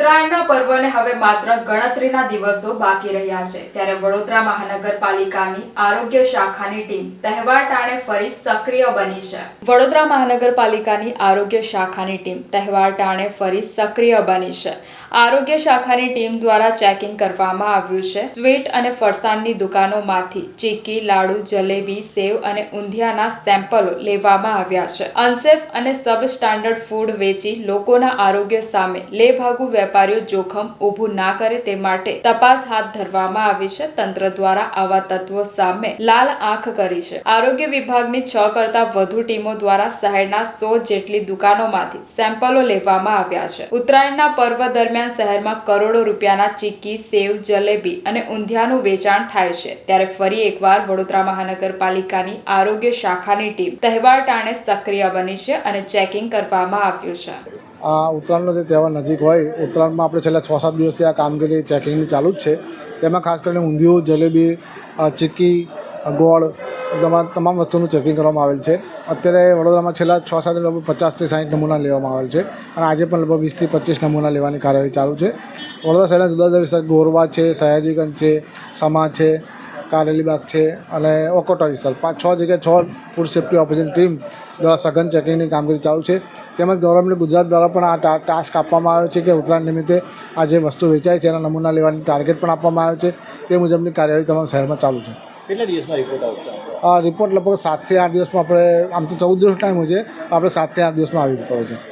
ઉત્તરાયણના પર્વને હવે માત્ર ગણતરીના દિવસો બાકી રહ્યા છે. ત્યારે વડોદરા મહાનગરપાલિકાની આરોગ્ય શાખાની ટીમ તહેવાર ટાણે ફરી સક્રિય બની છે. વડોદરા મહાનગરપાલિકાની આરોગ્ય શાખાની ટીમ તહેવાર ટાણે ફરી સક્રિય બની છે. આરોગ્ય શાખાની ટીમ દ્વારા ચેકિંગ કરવામાં આવ્યું છે. સ્વીટ અને ફરસાણની દુકાનોમાંથી ચીકી, લાડુ, જલેબી, સેવ અને ઊંધિયાના સેમ્પલો લેવામાં આવ્યા છે. અનસેફ અને સબ સ્ટાન્ડર્ડ ફૂડ વેચી લોકોના આરોગ્ય સામે લેભાગુ વેપારીઓ જોખમ ઊભું ના કરે તે માટે તપાસ હાથ ધરવામાં આવી છે. તંત્ર દ્વારા આવા તત્વો સામે લાલ આંખ કરી છે. આરોગ્ય વિભાગની છ કરતા વધુ ટીમો દ્વારા શહેરના સો જેટલી દુકાનોમાંથી સેમ્પલો લેવામાં આવ્યા છે. ઉત્તરાયણના પર્વ દરમિયાન શહેરમાં કરોડો રૂપિયાના ચીક્કી, સેવ, જલેબી અને ઊંધિયાનું વેચાણ થાય છે. ત્યારે ફરી એકવાર વડોદરા મહાનગરપાલિકાની આરોગ્ય શાખાની ટીમ તહેવાર ટાણે સક્રિય બની છે અને ચેકિંગ કરવામાં આવ્યું છે. આ ઉત્તરાયણનો જે તહેવાર નજીક હોય, ઉત્તરાયણમાં આપણે છેલ્લા છ સાત દિવસથી આ કામગીરી ચેકિંગની ચાલુ જ છે. તેમાં ખાસ કરીને ઊંધિયું, જલેબી ચીકી ગોળ, તમામ તમામ વસ્તુનું ચેકિંગ કરવામાં આવેલ છે. અત્યારે વડોદરામાં છેલ્લા છ સાત લગભગ પચાસથી સાઠ નમૂના લેવામાં આવેલ છે અને આજે પણ લગભગ વીસથી પચીસ નમૂના લેવાની કાર્યવાહી ચાલુ છે. વડોદરા શહેરના જુદા જુદા વિસ્તાર, ગોરવા છે, સયાજીગંજ છે, સમા છે કારેલીબાગ છે અને ઓકોટા વિસ્તાર પાંચ છ જગ્યાએ છ ફૂડ સેફ્ટી ઓફિસરની ટીમ દ્વારા સઘન ચેકિંગની કામગીરી ચાલુ છે. તેમજ ગવર્મેન્ટ ગુજરાત દ્વારા પણ આ ટાસ્ક આપવામાં આવ્યો છે કે ઉત્તરાયણ નિમિત્તે આ જે વસ્તુ વેચાય છે એના નમૂના લેવાની ટાર્ગેટ પણ આપવામાં આવ્યો છે. તે મુજબની કાર્યવાહી તમામ શહેરમાં ચાલુ છે. કેટલા દિવસમાં રિપોર્ટ આવશે આ રિપોર્ટ લગભગ સાતથી આઠ દિવસમાં આપણે આમ તો ચૌદ દિવસ ટાઈમ હોય છે આપણે સાતથી આઠ દિવસમાં આવી જતો હોય છે.